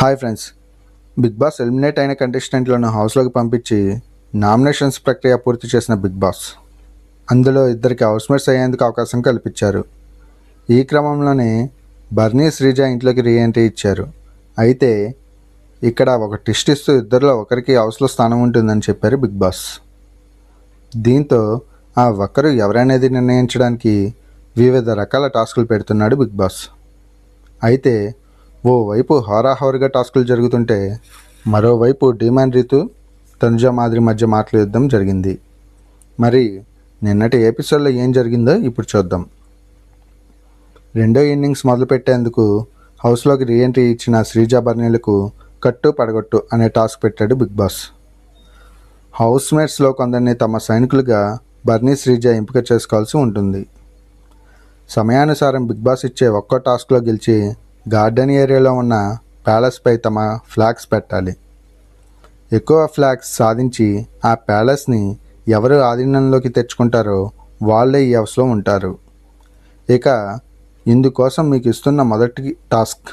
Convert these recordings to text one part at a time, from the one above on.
Hi friends Bigg Boss eliminate అయిన కంటెస్టెంట్లను హౌస్లోకి పంపించి నామినేషన్స్ ప్రక్రియ పూర్తి చేసిన బిగ్ బాస్ అందులో ఇద్దరికి హౌస్మేట్స్ అయ్యేందుకు అవకాశం కల్పించారు. ఈ క్రమంలోనే బర్నీ శ్రీజ ఇంట్లోకి రీఎంట్రీ ఇచ్చారు. అయితే ఇక్కడ ఒక టెస్ట్ ఇస్తూ ఇద్దరిలో ఒకరికి హౌస్లో స్థానం ఉంటుందని చెప్పారు బిగ్ బాస్ దీంతో ఆ ఒక్కరు ఎవరనేది నిర్ణయించడానికి వివిధ రకాల టాస్కులు పెడుతున్నాడు బిగ్ బాస్ అయితే ఓవైపు హోరాహోరుగా టాస్కులు జరుగుతుంటే మరోవైపు డిమాండ్ రీతు తనుజ మాదిరి మధ్య మాటల యుద్ధం జరిగింది. మరి నిన్నటి ఎపిసోడ్లో ఏం జరిగిందో ఇప్పుడు చూద్దాం. రెండో ఇన్నింగ్స్ మొదలుపెట్టేందుకు హౌస్లోకి రీఎంట్రీ ఇచ్చిన శ్రీజా బర్నీలకు కట్టు పడగొట్టు అనే టాస్క్ పెట్టాడు బిగ్ బాస్. హౌస్మేట్స్లో కొందరిని తమ సైనికులుగా బర్నీ శ్రీజ ఎంపిక చేసుకోవాల్సి ఉంటుంది. సమయానుసారం బిగ్ బాస్ ఇచ్చే ఒక్కో టాస్క్లో గెలిచి గార్డెన్ ఏరియాలో ఉన్న ప్యాలెస్పై తమ ఫ్లాగ్స్ పెట్టాలి. ఎక్కువ ఫ్లాగ్స్ సాధించి ఆ ప్యాలెస్ని ఎవరు ఆధీనంలోకి తెచ్చుకుంటారో వాళ్ళే ఈ హౌస్లో ఉంటారు. ఇక ఇందుకోసం మీకు ఇస్తున్న మొదటి టాస్క్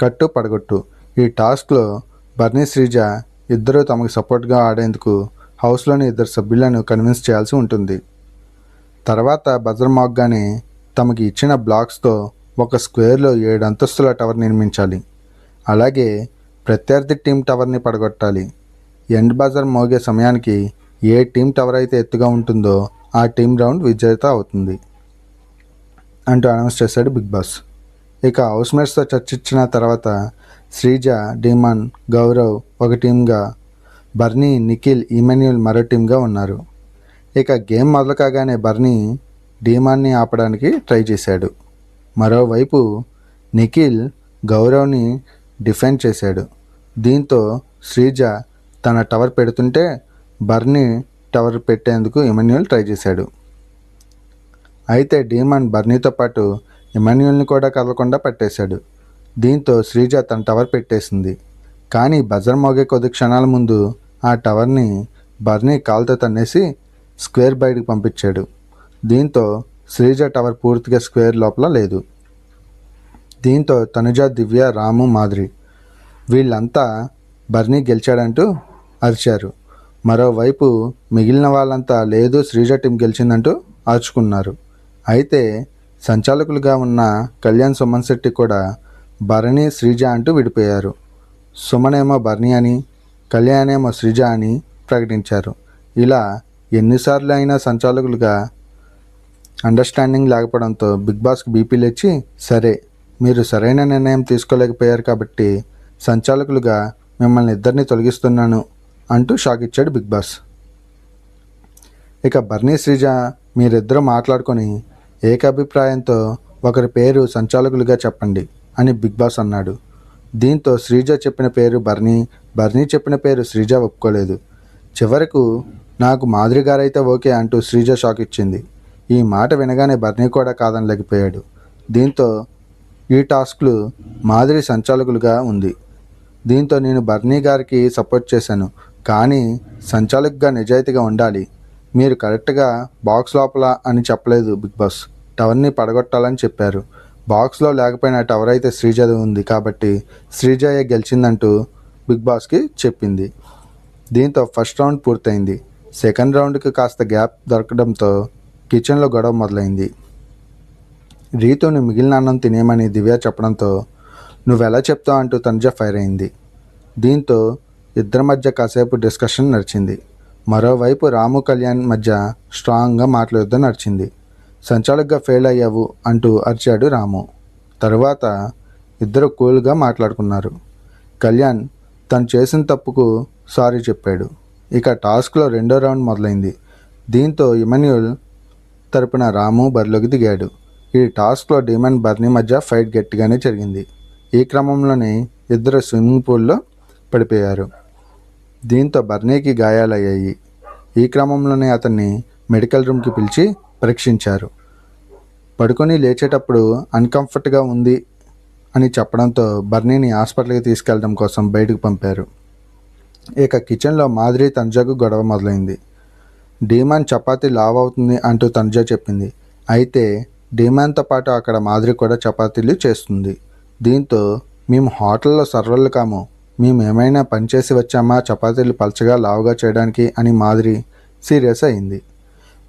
కట్టు పడగొట్టు. ఈ టాస్క్లో బర్నీ శ్రీజ ఇద్దరు తమకు సపోర్ట్గా ఆడేందుకు హౌస్లోని ఇద్దరు సభ్యులను కన్విన్స్ చేయాల్సి ఉంటుంది. తర్వాత బజర్ మోగ్గానే తమకి ఇచ్చిన బ్లాక్స్తో ఒక స్క్వేర్లో ఏడు అంతస్తుల టవర్ నిర్మించాలి. అలాగే ప్రత్యర్థి టీం టవర్ని పడగొట్టాలి. ఎండ్ బజర్ మోగే సమయానికి ఏ టీం టవర్ అయితే ఎత్తుగా ఉంటుందో ఆ టీం రౌండ్ విజేత అవుతుంది. అంటూ అనౌన్స్ చేశాడు బిగ్ బాస్. ఇక హౌస్మేట్స్తో చర్చించిన తర్వాత శ్రీజ డిమాన్ గౌరవ్ ఒక టీంగా బర్నీ నిఖిల్ ఇమాన్యుల్ మరో టీంగా ఉన్నారు. ఇక గేమ్ మొదలు కాగానే బర్నీ డీమాన్ని ఆపడానికి ట్రై చేశాడు. మరోవైపు నిఖిల్ గౌరవ్ని డిఫెండ్ చేశాడు. దీంతో శ్రీజ తన టవర్ పెడుతుంటే బర్నీ టవర్ పెట్టేందుకు ఇమాన్యుయల్ ట్రై చేశాడు. అయితే డీమాన్ బర్నీతో పాటు ఇమాన్యుయల్ని కూడా కదలకుండా పట్టేశాడు. దీంతో శ్రీజ తన టవర్ పెట్టేసింది. కానీ బజర్ మోగే కొద్ది క్షణాల ముందు ఆ టవర్ని బర్నీ కాల్తో తన్నేసి స్క్వేర్ బయటకు పంపించాడు. దీంతో శ్రీజ టవర్ పూర్తిగా స్క్వేర్ లోపల లేదు. దీంతో తనుజ దివ్య రాము మాదిరి వీళ్ళంతా బర్నీ గెలిచాడంటూ అరిచారు. మరోవైపు మిగిలిన వాళ్ళంతా లేదు శ్రీజ టీం గెలిచిందంటూ అరుచుకున్నారు. అయితే సంచాలకులుగా ఉన్న కళ్యాణ్ సుమన్ శెట్టి కూడా భరణి శ్రీజ అంటూ విడిపోయారు. సుమనేమో భరణి అని కళ్యాణేమో శ్రీజ అని ప్రకటించారు. ఇలా ఎన్నిసార్లు అయినా సంచాలకులుగా అండర్స్టాండింగ్ లేకపోవడంతో బిగ్ బాస్కి బీపీలు ఇచ్చి సరే మీరు సరైన నిర్ణయం తీసుకోలేకపోయారు కాబట్టి సంచాలకులుగా మిమ్మల్ని ఇద్దరిని తొలగిస్తున్నాను అంటూ షాక్ ఇచ్చాడు బిగ్ బాస్. ఇక బర్నీ శ్రీజ మీరిద్దరూ మాట్లాడుకొని ఏకాభిప్రాయంతో ఒకరి పేరు సంచాలకులుగా చెప్పండి అని బిగ్ బాస్ అన్నాడు. దీంతో శ్రీజ చెప్పిన పేరు బర్నీ బర్నీ చెప్పిన పేరు శ్రీజ ఒప్పుకోలేదు. చివరకు నాకు మాదిరి గారైతే ఓకే అంటూ శ్రీజ షాక్ ఇచ్చింది. ఈ మాట వినగానే బర్నీ కూడా కాదనలేకపోయాడు. దీంతో ఈ టాస్క్లు మాదిరి సంచాలకులుగా ఉంది. దీంతో నేను బర్నీ గారికి సపోర్ట్ చేశాను. కానీ సంచాలకుగా నిజాయితీగా ఉండాలి. మీరు కరెక్ట్గా బాక్స్ లోపల అని చెప్పలేదు బిగ్ బాస్. టవర్ని పడగొట్టాలని చెప్పారు. బాక్స్లో లేకపోయినా టవర్ అయితే శ్రీజది ఉంది కాబట్టి శ్రీజయ గెలిచిందంటూ బిగ్ బాస్కి చెప్పింది. దీంతో ఫస్ట్ రౌండ్ పూర్తయింది. సెకండ్ రౌండ్కి కాస్త గ్యాప్ దొరకడంతో కిచెన్లో గొడవ మొదలైంది. రీతుని మిగిలిన అన్నం తినేయమని దివ్య చెప్పడంతో నువ్వెలా చెప్తావు? అంటూ తనుజ ఫైర్ అయింది. దీంతో ఇద్దరి మధ్య కాసేపు డిస్కషన్ నడిచింది. మరోవైపు రాము కళ్యాణ్ మధ్య స్ట్రాంగ్గా మాట్లాడుతూ నడిచింది. సంచాలకుగా ఫెయిల్ అయ్యావు అంటూ అరిచాడు రాము. తరువాత ఇద్దరు కూల్గా మాట్లాడుకున్నారు. కళ్యాణ్ తను చేసిన తప్పుకు సారీ చెప్పాడు. ఇక టాస్క్లో రెండో రౌండ్ మొదలైంది. దీంతో ఇమాన్యుల్ తరపున రాము బరిలోకి దిగాడు. ఈ టాస్క్లో డీమన్ బర్నీ మధ్య ఫైట్ గట్టిగానే జరిగింది. ఈ క్రమంలోనే ఇద్దరు స్విమ్మింగ్ పూల్లో పడిపోయారు. దీంతో బర్నీకి గాయాలయ్యాయి. ఈ క్రమంలోనే అతన్ని మెడికల్ రూమ్కి పిలిచి పరీక్షించారు. పడుకొని లేచేటప్పుడు అన్కంఫర్ట్గా ఉంది అని చెప్పడంతో బర్నీని హాస్పిటల్కి తీసుకెళ్ళడం కోసం బయటకు పంపారు. ఇక కిచెన్లో మాదిరి తనజాకు గొడవ మొదలైంది. డీమాన్ చపాతీ లావ్ అవుతుంది అంటూ తనుజ చెప్పింది. అయితే డీమాన్తో పాటు అక్కడ మాదిరి కూడా చపాతీలు చేస్తుంది. దీంతో మేము హోటల్లో సర్వర్లు కాము. మేము ఏమైనా పనిచేసి వచ్చామా? చపాతీలు పలచగా లావుగా చేయడానికి అని మాదిరి సీరియస్ అయింది.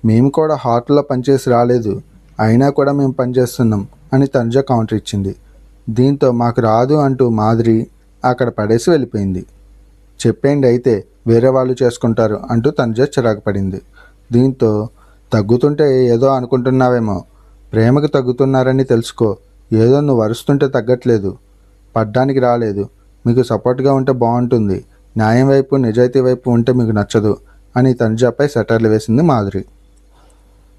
మేము కూడా హోటల్లో పనిచేసి రాలేదు. అయినా కూడా మేము పనిచేస్తున్నాం అని తనుజ కౌంటర్ ఇచ్చింది. దీంతో మాకు రాదు అంటూ మాదిరి అక్కడ పడేసి వెళ్ళిపోయింది. చెప్పేయండి అయితే వేరే వాళ్ళు చేసుకుంటారు అంటూ తనుజ చిరాకు పడింది. దీంతో తగ్గుతుంటే ఏదో అనుకుంటున్నావేమో ప్రేమకు తగ్గుతున్నారని తెలుసుకో ఏదో నువ్వు వరుస్తుంటే తగ్గట్లేదు పడ్డానికి రాలేదు మీకు సపోర్ట్గా ఉంటే బాగుంటుంది న్యాయం వైపు నిజాయితీ వైపు ఉంటే మీకు నచ్చదు అని తనుజాపై సెటర్లు వేసింది మాధురి.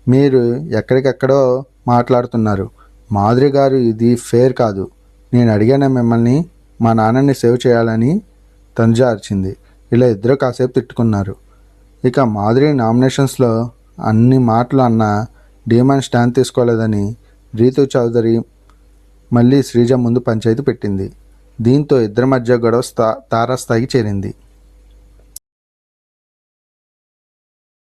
మీరు ఎక్కడికెక్కడో మాట్లాడుతున్నారు. మాధురి గారు ఇది ఫేర్ కాదు. నేను అడిగాను మిమ్మల్ని మా నాన్నని సేవ్ చేయాలని తనుజ అరిచింది. ఇలా ఇద్దరు కాసేపు తిట్టుకున్నారు. ఇక మాధురి నామినేషన్స్లో అన్ని మాటలు అన్న డిమాండ్ స్టాండ్ తీసుకోలేదని రీతు చౌదరి మళ్ళీ శ్రీజ ముందు పంచాయతీ పెట్టింది. దీంతో ఇద్దరి మధ్య గొడవ స్థా తారాస్థాయికి చేరింది.